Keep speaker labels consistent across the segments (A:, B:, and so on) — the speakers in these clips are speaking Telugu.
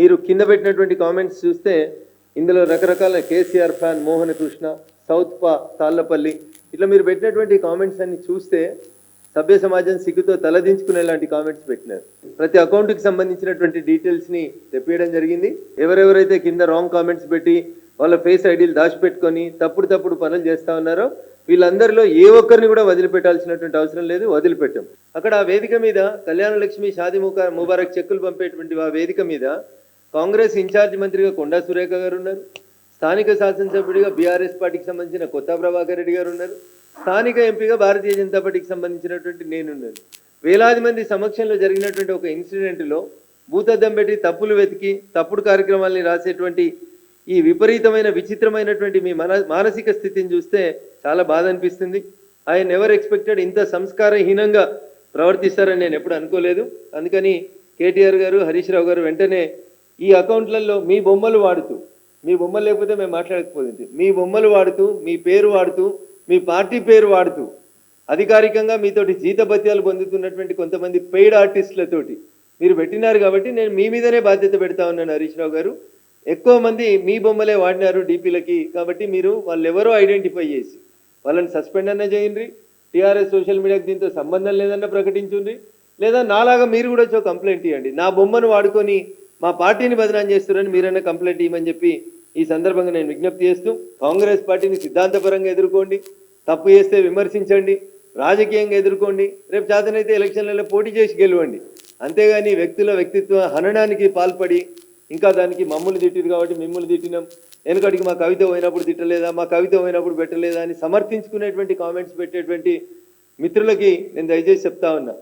A: మీరు కింద పెట్టినటువంటి కామెంట్స్ చూస్తే ఇందులో రకరకాల కేసీఆర్ ఫ్యాన్ మోహన కృష్ణ సౌత్ పా ఇట్లా మీరు పెట్టినటువంటి కామెంట్స్ అన్ని చూస్తే సభ్య సమాజం సిగ్గుతో తలదించుకునే లాంటి కామెంట్స్ పెట్టినారు. ప్రతి అకౌంట్కి సంబంధించినటువంటి డీటెయిల్స్ని తెప్పియడం జరిగింది. ఎవరెవరైతే కింద రాంగ్ కామెంట్స్ పెట్టి వాళ్ళ ఫేస్ ఐడీలు దాచిపెట్టుకొని తప్పుడు తప్పుడు పనులు చేస్తా ఉన్నారో వీళ్ళందరిలో ఏ ఒక్కరిని కూడా వదిలిపెట్టాల్సినటువంటి అవసరం లేదు వదిలిపెట్టాం. అక్కడ ఆ వేదిక మీద కళ్యాణ లక్ష్మి షాది ముఖ ముబారక్ చెక్కులు పంపేటువంటి ఆ వేదిక మీద కాంగ్రెస్ ఇన్ఛార్జ్ మంత్రిగా కొండా సురేఖ గారు ఉన్నారు స్థానిక శాసనసభ్యుడిగా బీఆర్ఎస్ పార్టీకి సంబంధించిన కొత్త ప్రభాకర్ రెడ్డి గారు ఉన్నారు స్థానిక ఎంపీగా భారతీయ జనతా పార్టీకి సంబంధించినటువంటి నేనున్నాను. వేలాది మంది సమక్షంలో జరిగినటువంటి ఒక ఇన్సిడెంట్లో భూతద్దం పెట్టి తప్పులు వెతికి తప్పుడు కార్యక్రమాల్ని రాసేటువంటి ఈ విపరీతమైన విచిత్రమైనటువంటి మీ మన మానసిక స్థితిని చూస్తే చాలా బాధ అనిపిస్తుంది. ఆయన ఎవరు ఎక్స్పెక్టెడ్ ఇంత సంస్కారహీనంగా ప్రవర్తిస్తారని నేను ఎప్పుడు అనుకోలేదు. అందుకని కేటీఆర్ గారు హరీష్ రావు గారు వెంటనే ఈ అకౌంట్లలో మీ బొమ్మలు వాడుతూ మీ బొమ్మలు లేకపోతే మేము మాట్లాడకపోతుంది మీ బొమ్మలు వాడుతూ మీ పేరు వాడుతూ మీ పార్టీ పేరు వాడుతూ అధికారికంగా మీతోటి జీతభత్యాలు పొందుతున్నటువంటి కొంతమంది పెయిడ్ ఆర్టిస్టులతోటి మీరు పెట్టినారు కాబట్టి నేను మీ మీదనే బాధ్యత పెడతా ఉన్నాను హరీష్ రావు గారు. ఎక్కువ మంది మీ బొమ్మలే వాడినారు డీపీలకి కాబట్టి మీరు వాళ్ళు ఎవరో ఐడెంటిఫై చేసి వాళ్ళని సస్పెండ్ అన్న చేయండి. టీఆర్ఎస్ సోషల్ మీడియాకి దీంతో సంబంధం లేదన్న ప్రకటించుండ్రి లేదా నాలాగా మీరు కూడా వచ్చి ఒక కంప్లైంట్ ఇవ్వండి. నా బొమ్మను వాడుకొని మా పార్టీని బదనాం చేస్తున్నారని మీరన్నా కంప్లైంట్ ఇవ్వమని చెప్పి ఈ సందర్భంగా నేను విజ్ఞప్తి చేస్తూ కాంగ్రెస్ పార్టీని సిద్ధాంతపరంగా ఎదుర్కోండి తప్పు చేస్తే విమర్శించండి రాజకీయంగా ఎదుర్కోండి రేపు చేతనైతే ఎలక్షన్లలో పోటీ చేసి గెలవండి. అంతేగాని వ్యక్తుల వ్యక్తిత్వ హననానికి పాల్పడి ఇంకా దానికి మమ్మల్ని తిట్టిరు కాబట్టి మిమ్మల్ని తిట్టినాం. వెనుకటికి మా కవిత పోయినప్పుడు తిట్టలేదా మా కవిత పోయినప్పుడు పెట్టలేదా అని సమర్థించుకునేటువంటి కామెంట్స్ పెట్టేటువంటి మిత్రులకి నేను దయచేసి చెప్తా ఉన్నా.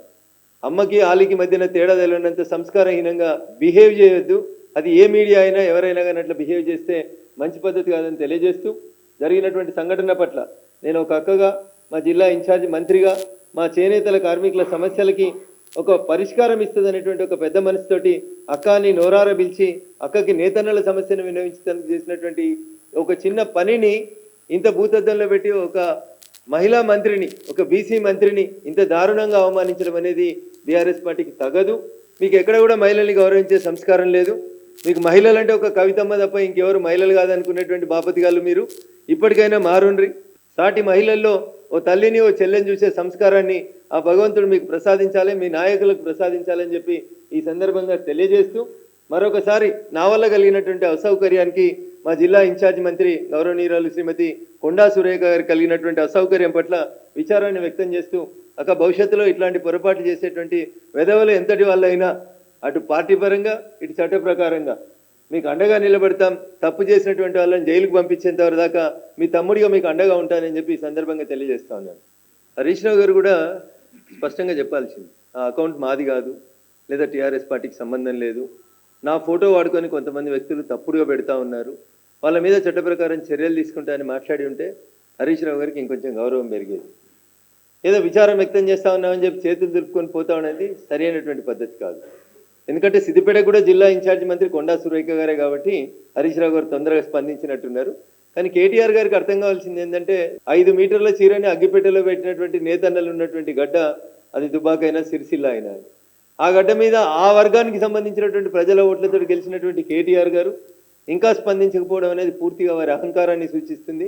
A: అమ్మకి ఆలికి మధ్యన తేడా తెలియనంత సంస్కారహీనంగా బిహేవ్ చేయొద్దు. అది ఏ మీడియా అయినా ఎవరైనా కానీ అట్లా బిహేవ్ చేస్తే మంచి పద్ధతి కాదని తెలియజేస్తూ జరిగినటువంటి సంఘటన పట్ల నేను ఒక అక్కగా మా జిల్లా ఇన్ఛార్జ్ మంత్రిగా మా చేనేతల కార్మికుల సమస్యలకి ఒక పరిష్కారం ఇస్తుంది అనేటువంటి ఒక పెద్ద మనసుతోటి అక్కని నోరార పిలిచి అక్కకి నేతన్నల సమస్యను వినియోగించడానికి చేసినటువంటి ఒక చిన్న పనిని ఇంత భూతద్దంలో పెట్టి ఒక మహిళా మంత్రిని ఒక బీసీ మంత్రిని ఇంత దారుణంగా అవమానించడం అనేది బీఆర్ఎస్ పార్టీకి తగదు. మీకు ఎక్కడ కూడా మహిళల్ని గౌరవించే సంస్కారం లేదు. మీకు మహిళలు అంటే ఒక కవితమ్మ తప్ప ఇంకెవరు మహిళలు కాదనుకునేటువంటి బాపతిగాళ్ళు మీరు. ఇప్పటికైనా మారుండ్రి. సాటి మహిళల్లో ఓ తల్లిని ఓ చెల్లెని చూసే సంస్కారాన్ని ఆ భగవంతుడు మీకు ప్రసాదించాలి మీ నాయకులకు ప్రసాదించాలని చెప్పి ఈ సందర్భంగా తెలియజేస్తూ మరొకసారి నా వల్ల కలిగినటువంటి అసౌకర్యానికి మా జిల్లా ఇన్ఛార్జ్ మంత్రి గౌరవనీయురాలు శ్రీమతి కొండా సురేఖ గారు కలిగినటువంటి అసౌకర్యం పట్ల విచారాన్ని వ్యక్తం చేస్తూ అక్క భవిష్యత్తులో ఇట్లాంటి పొరపాటు చేసేటువంటి వెధవలు ఎంతటి వాళ్ళైనా అటు పార్టీ పరంగా ఇటు చట్ట ప్రకారంగా మీకు అండగా నిలబడతాం. తప్పు చేసినటువంటి వాళ్ళని జైలుకు పంపించేంత దాకా మీ తమ్ముడిగా మీకు అండగా ఉంటానని చెప్పి ఈ సందర్భంగా తెలియజేస్తా ఉన్నాను. హరీష్ రావు గారు కూడా స్పష్టంగా చెప్పాల్సింది ఆ అకౌంట్ మాది కాదు లేదా టీఆర్ఎస్ పార్టీకి సంబంధం లేదు. నా ఫోటో వాడుకొని కొంతమంది వ్యక్తులు తప్పుడుగా పెడతా ఉన్నారు. వాళ్ళ మీద చట్ట ప్రకారం చర్యలు తీసుకుంటా అని మాట్లాడి ఉంటే హరీష్ రావు గారికి ఇంకొంచెం గౌరవం పెరిగేది. ఏదో విచారం వ్యక్తం చేస్తా ఉన్నామని చెప్పి చేతులు దులుపుకొని పోతా అనేది సరైనటువంటి పద్ధతి కాదు. ఎందుకంటే సిద్దిపేట కూడా జిల్లా ఇన్ఛార్జ్ మంత్రి కొండా సురేఖ గారే కాబట్టి హరీష్ రావు గారు తొందరగా స్పందించినట్టున్నారు. కానీ కేటీఆర్ గారికి అర్థం కావాల్సింది ఏంటంటే ఐదు మీటర్ల చీరని అగ్గిపెట్టెలో పెట్టినటువంటి నేతన్నలు ఉన్నటువంటి గడ్డ అది దుబాకైనా సిరిసిల్ల అయినా. ఆ గడ్డ మీద ఆ వర్గానికి సంబంధించినటువంటి ప్రజల ఓట్లతో గెలిచినటువంటి కేటీఆర్ గారు ఇంకా స్పందించకపోవడం అనేది పూర్తిగా వారి అహంకారాన్ని సూచిస్తుంది.